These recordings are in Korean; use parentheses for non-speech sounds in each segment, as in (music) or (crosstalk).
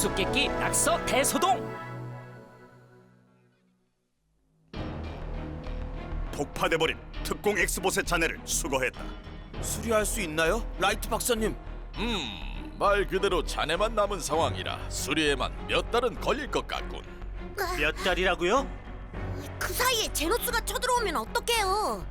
수수께끼 낙서 대소동 폭파돼버린 특공 엑스봇의 자네를 수거했다. 수리할 수 있나요? 라이트 박사님. 음, 말 그대로 자네만 남은 상황이라 수리에만 몇 달은 걸릴 것 같군. 몇 달이라고요? 그 사이에 제노스가 쳐들어오면 어떡해요?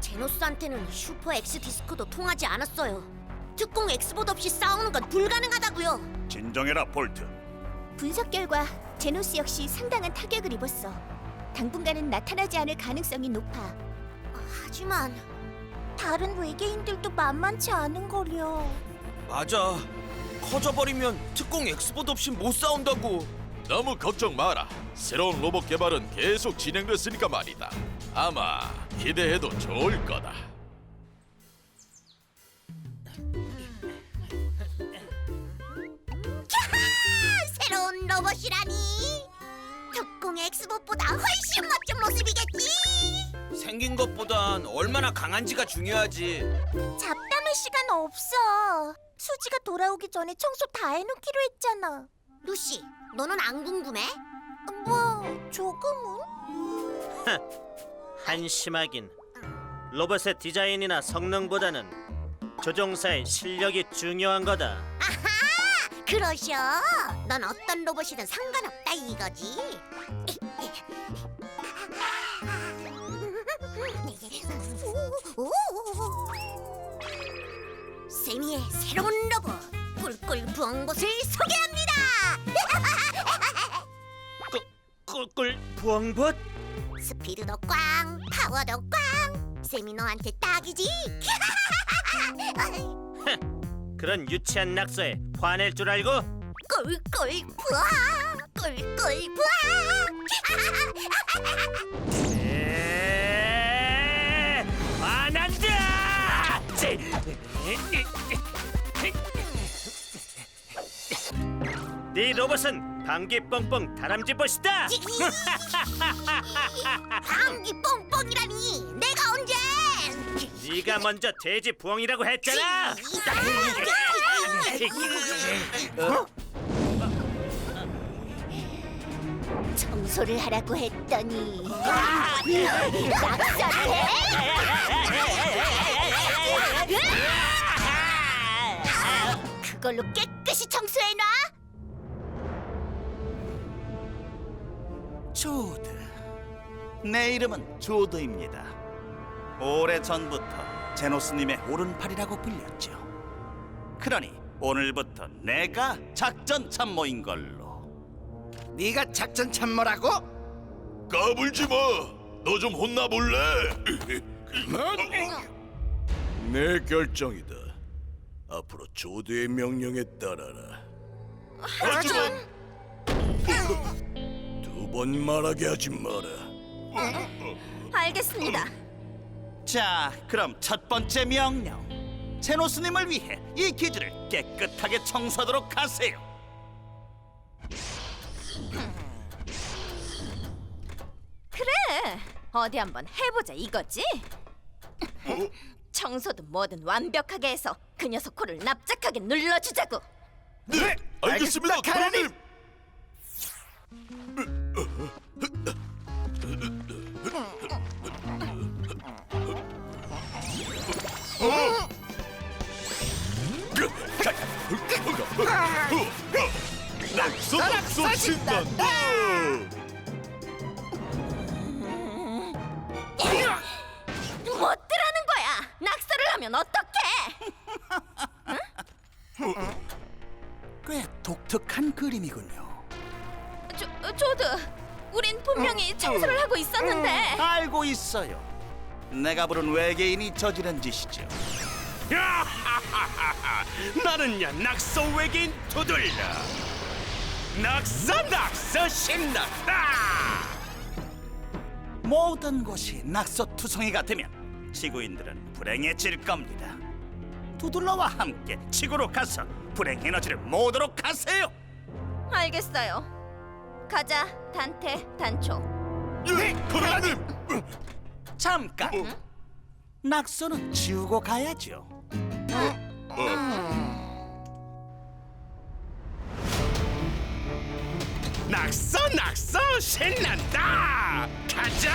제노스한테는 슈퍼 엑스 디스크도 통하지 않았어요. 특공 엑스봇 없이 싸우는 건 불가능하다고요. 진정해라 볼트. 분석 결과 제노스 역시 상당한 타격을 입었어. 당분간은 나타나지 않을 가능성이 높아. 하지만 다른 외계인들도 만만치 않은 거려. 맞아. 커져버리면 특공 엑스봇 없이 못 싸운다고. 너무 걱정 마라. 새로운 로봇 개발은 계속 진행됐으니까 말이다. 아마 기대해도 좋을 거다. 로봇이라니. 특공 엑스봇보다 훨씬 멋진 모습이겠지. 생긴 것보단 얼마나 강한지가 중요하지. 잡담할 시간 없어. 수지가 돌아오기 전에 청소 다 해놓기로 했잖아. 루시, 너는 안 궁금해? 뭐 조금은? (laughs) 한심하긴. 로봇의 디자인이나 성능보다는 조종사의 실력이 중요한 거다. 그러셔. 넌 어떤 로봇이든 상관없다 이거지. 세미의 새로운 로봇 꿀꿀 부엉봇을 소개합니다. 꿀꿀 부엉봇? 스피드도 꽝, 파워도 꽝. 세미 너한테 딱이지. (laughs) 그런 유치한 낙서에 화낼 줄 알고? 꿀꿀 부엉, 꿀꿀 부엉. 에, 화난다! 네 로봇은 방귀 뻥뻥 다람쥐 벗이다. 방귀 뽕뽕이라니 내가 언제 네가 먼저 돼지 부엉이라고 했잖아. 청소를 하라고 했더니 낙서를 해? 그걸로 깨끗이 청소해놔. 조드. 내 이름은 조드입니다. 오래 전부터 제노스님의 오른팔이라고 불렸죠. 그러니 오늘부터 내가 작전 참모인 걸로. 네가 작전 참모라고? 까불지 마. 너 좀 혼나볼래? 내 결정이다. 앞으로 조드의 명령에 따라라. 하지만 두 번 말하게 하지 마라. 알겠습니다. 자, 그럼 첫 번째 명령. 제노스님을 위해 이 기지를 깨끗하게 청소하도록 하세요. 그래. 어디 한번 해보자 이거지? 청소도 뭐든 완벽하게 해서 그 녀석 코를 납작하게 눌러주자고. 네, 알겠습니다, 카라님. 낙서 낙서 신난다. 못 들하는 거야. 낙서를 하면 어떡해? 꽤 독특한 그림이군요. 조, 조드, 우린 분명히 청소를 하고 있었는데 알고 있어요. 내가 부른 외계인이 저지른 짓이죠. (laughs) 나는야 낙서 외계인 두들려 낙서 낙서 신났다 모든 곳이 낙서투성이가 되면 지구인들은 불행해질 겁니다. 두들러와 함께 지구로 가서 불행 에너지를 모으도록 하세요. 알겠어요. 가자, 단테, 단초. 네, 카라님. 잠깐. 낙서는 지우고 가야죠. 낙서 낙서 신난다 가자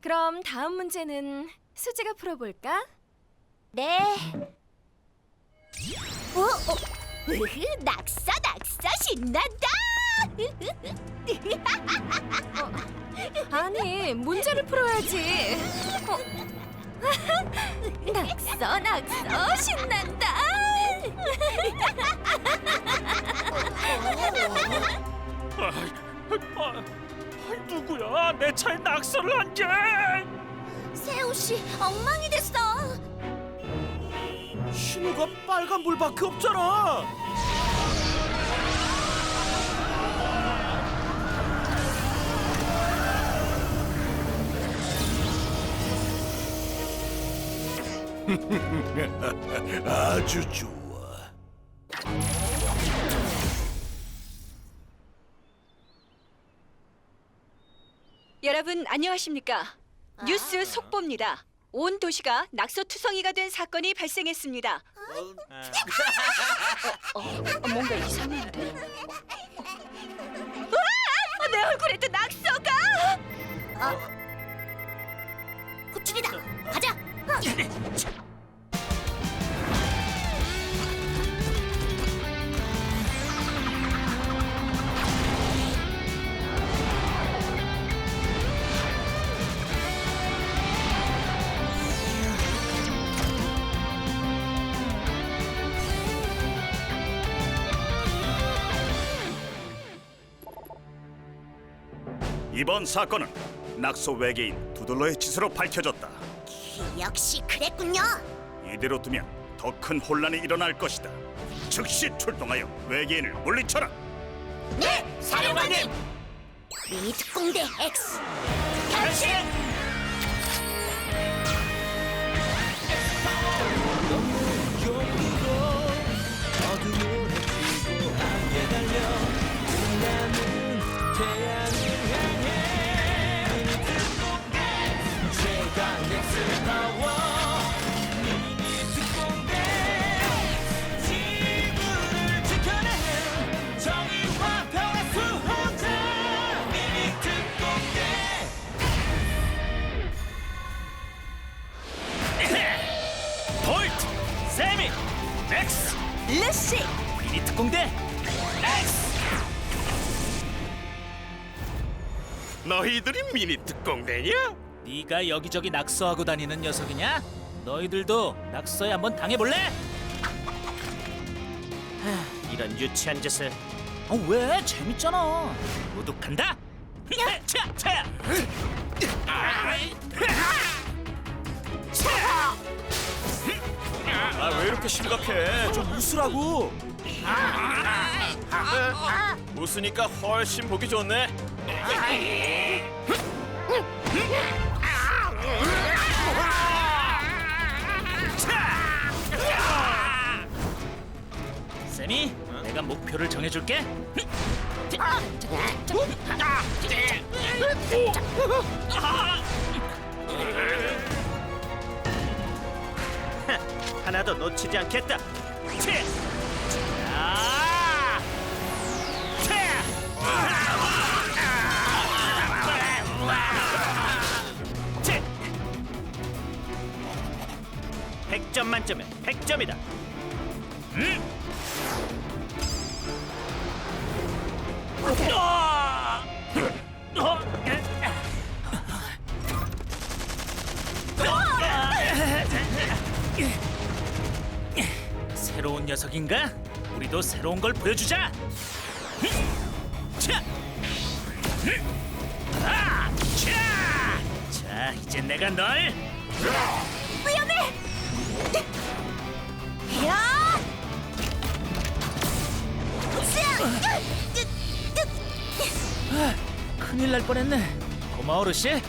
그럼 다음 문제는 수지가 풀어볼까? 네. 어, 어. 으흐, 낙서 낙서 신난다. (laughs) 아니 문제를 풀어야지. 어. (laughs) 낙서 낙서 신난다. 누구야? 내 차에 낙서를 한 게? 세호 씨 엉망이 됐어. 신호가 빨간 불밖에 없잖아. 아주 좋아 여러분 안녕하십니까? 뉴스 속보입니다. 온 도시가 낙서 투성이가 된 사건이 발생했습니다. 어, 어, 뭔가 이상한데? 으아! 내 얼굴에도 낙서가! 호출이다. 가자. 이번 사건은 낙서 외계인 두들러의 짓으로 밝혀졌다. 역시 그랬군요. 이대로 두면 더 큰 혼란이 일어날 것이다. 즉시 출동하여 외계인을 물리쳐라. 네, 사령관님. 미니 특공대 X 변신. 엑스, 루시. 미니 특공대, 엑스. 너희들이 미니 특공대냐? 네가 여기저기 낙서하고 다니는 녀석이냐? 너희들도 낙서에 한번 당해볼래? 하, 이런 유치한 짓을 어, 왜? 재밌잖아 도둑한다? 차, 차. 아 왜 이렇게 심각해? 좀 웃으라고. 웃으니까 훨씬 보기 좋네. 쌤이 내가 목표를 정해줄게 하나도 놓치지 않겠다 치! 자! 치! 치! 100점 만점에 100점이다 새로 녀석인가? 우리도 새로운 걸 보여주자. 자, 아, 자, 자, 이제 내가 널 야! 큰일 날 뻔했네. 고마워 루시.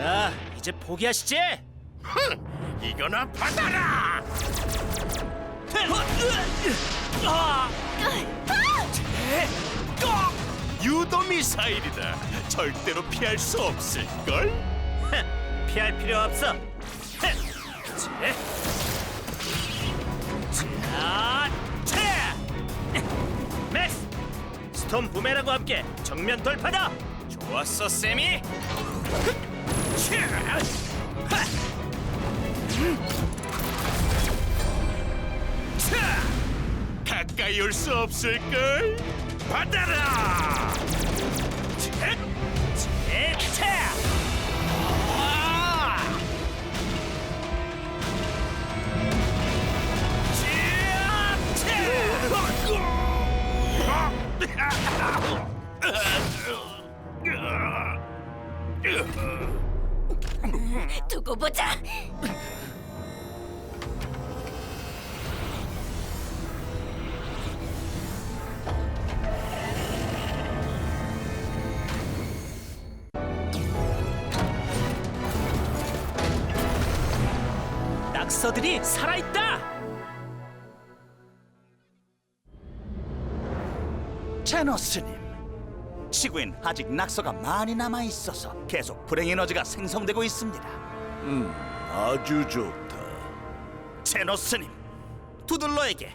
자, 이제 포기하시지. 이거나 받아라 유도 미사일이다. 절대로 피할 수 없을 걸. (laughs) 피할 필요 없어. (laughs) 자, 자, 맥스, 스톰 부메랑과 함께 정면 돌파다. 좋았어, 세미. 가까이 올 수 없을 걸. 받아라. 낙서들이 살아있다. 제노스님, 지구엔 아직 낙서가 많이 남아 있어서 계속 불행 에너지가 생성되고 있습니다. 음, 아주 좋다. 제노스님, 두들러에게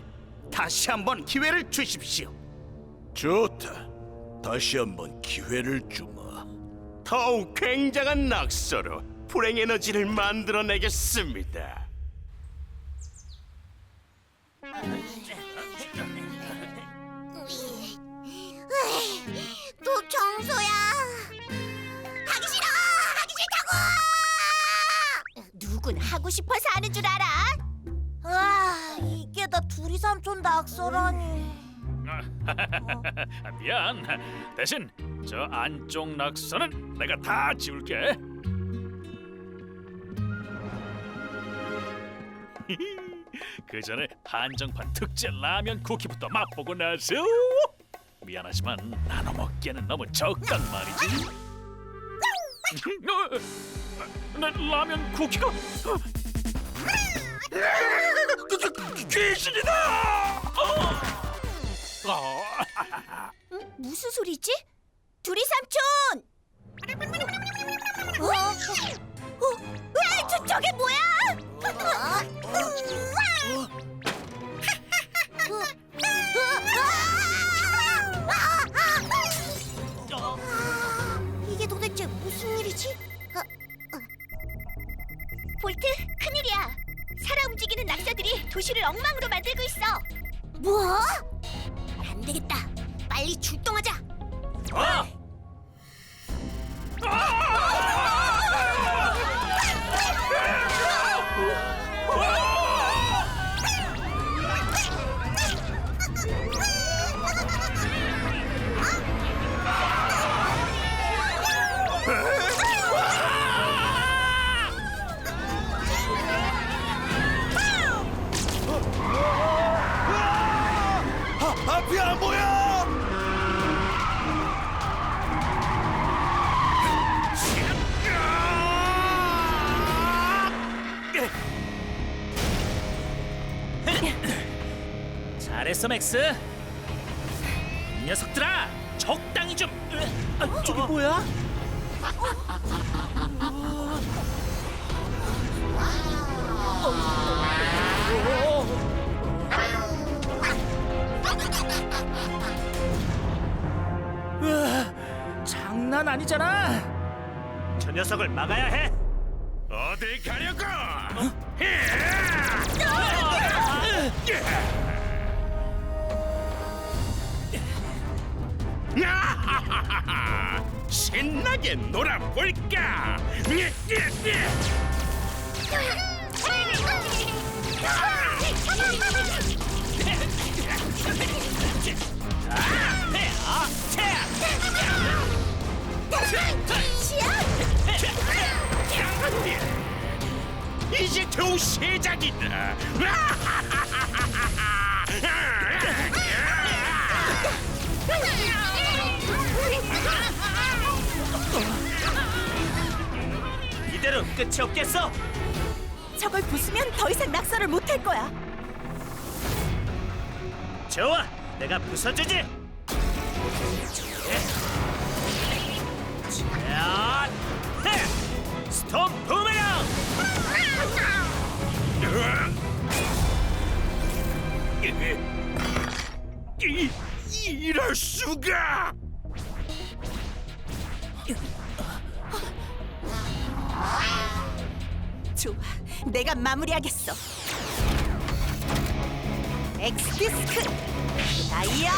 다시 한번 기회를 주십시오. 좋다. 다시 한번 기회를 주마. 더욱 굉장한 낙서로 불행 에너지를 만들어내겠습니다. 또 청소야. 하기 싫어. 하기 싫다고. 누군 하고 싶어서 하는 줄 알아? 아, 이게 다 둘이 삼촌 낙서라니. (laughs) 미안. 대신 저 안쪽 낙서는 내가 다 지울게. (laughs) 그 전에 한정판 특제 라면 쿠키부터 맛보고 나서 미안하지만 나눠 먹기에는 너무 적단 말이지. 어, (laughs) 내 라면 쿠키가 귀신이다. 어. 무슨 소리지? 두리 삼촌! 어? 어? 왜? 저, 저게 뭐야? 잘했어, 맥스. 이 녀석들아, 적당히 좀. 아, 저게 뭐야? 으아, 장난 아니잖아. 저 녀석을 막아야 해. 어디 가려고? (laughs) 신나게 놀아볼까? (laughs) 이제 겨우 시작이다. (laughs) 끝이 없겠어. 저걸 부수면 더 이상 낙서를 못 할 거야. 좋아, 내가 부숴주지. 야, 해! 스톰 부메랑! 이, 이럴 수가! 내가 마무리하겠어. 엑스디스크 다이아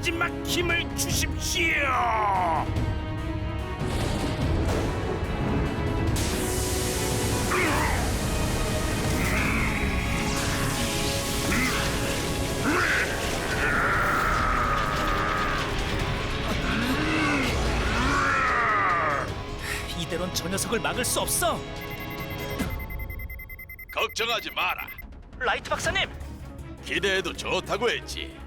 마지막 힘을 주십시오. 이대로는 저 녀석을 막을 수 없어. 걱정하지 마라. 라이트 박사님, 기대해도 좋다고 했지.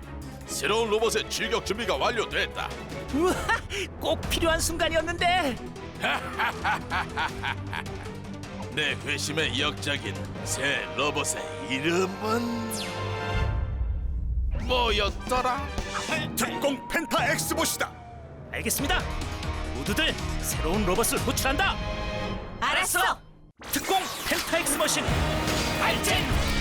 새로운 로봇의 출격 준비가 완료됐다. 우와, 꼭 필요한 순간이었는데. (laughs) 내 회심의 역작인 새 로봇의 이름은 뭐였더라? 특공 펜타 엑스봇이다. 알겠습니다. 모두들 새로운 로봇을 호출한다. 알았어. 특공 펜타엑스 머신 발진.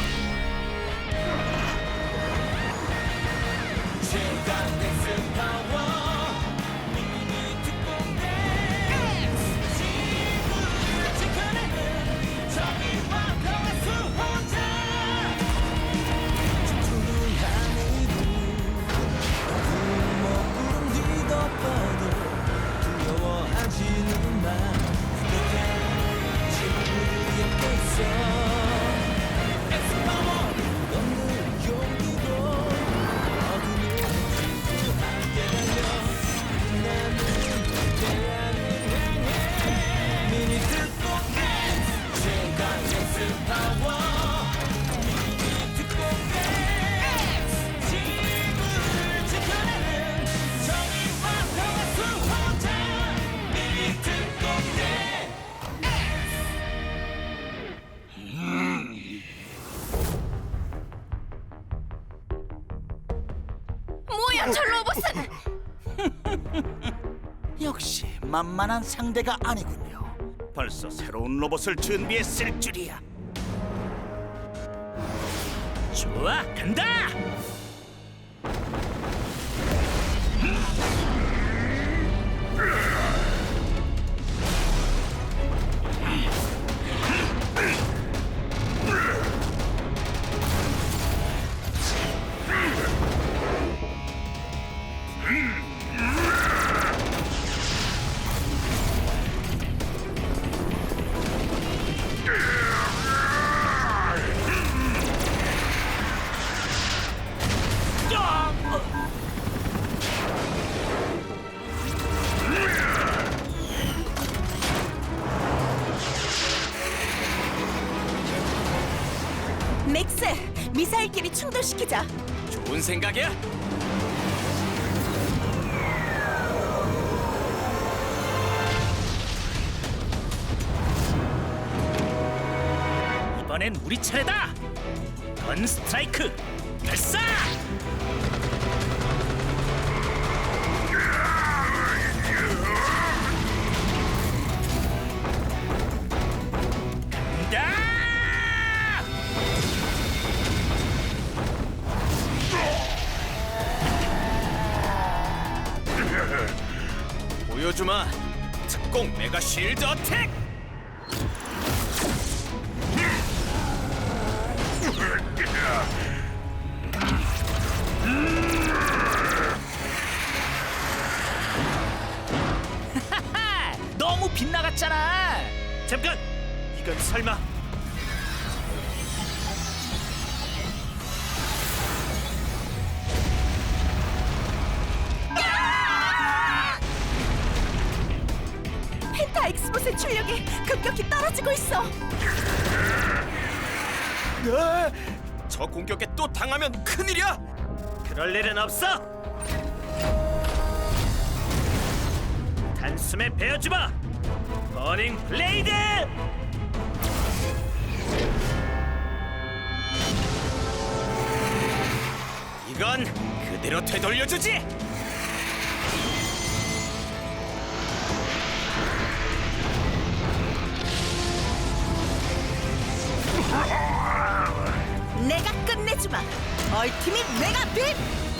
뭐야 저 로봇은? (laughs) 역시 만만한 상대가 아니군요. 벌써 새로운 로봇을 준비했을 줄이야. 좋아, 간다. 미사일끼리 충돌시키자. 좋은 생각이야. 이번엔 우리 차례다. 건 스트라이크 발사. 쉴드 어택. 하, (laughs) 너무 빗나갔잖아. 잠깐, 이건 설마 로봇의 출력이 급격히 떨어지고 있어. 저 공격에 또 당하면 큰일이야. 그럴 일은 없어. 단숨에 베어주마. 버닝 블레이드. 이건 그대로 되돌려주지. 내가 끝내주마. 얼티밋 메가 빔.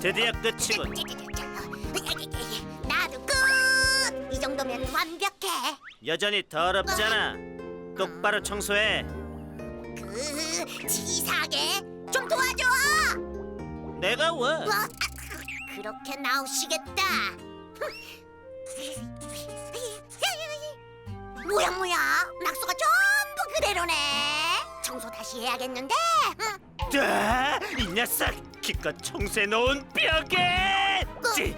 드디어 끝이군. 나도 끝. 이 정도면 완벽해. 여전히 더럽잖아. 똑바로 청소해. 그 치사하게 좀 도와줘. 내가 왜? 어, 아, 그렇게 나오시겠다. 뭐야 뭐야 낙서가 전부 그대로네. 청소 다시 해야겠는데. 응. 아, 이 녀석 기껏 청소해 놓은 벽에 찌-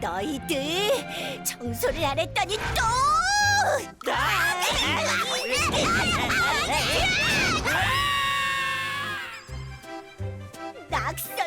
너희들 청소를 안 했더니 또! 낙서!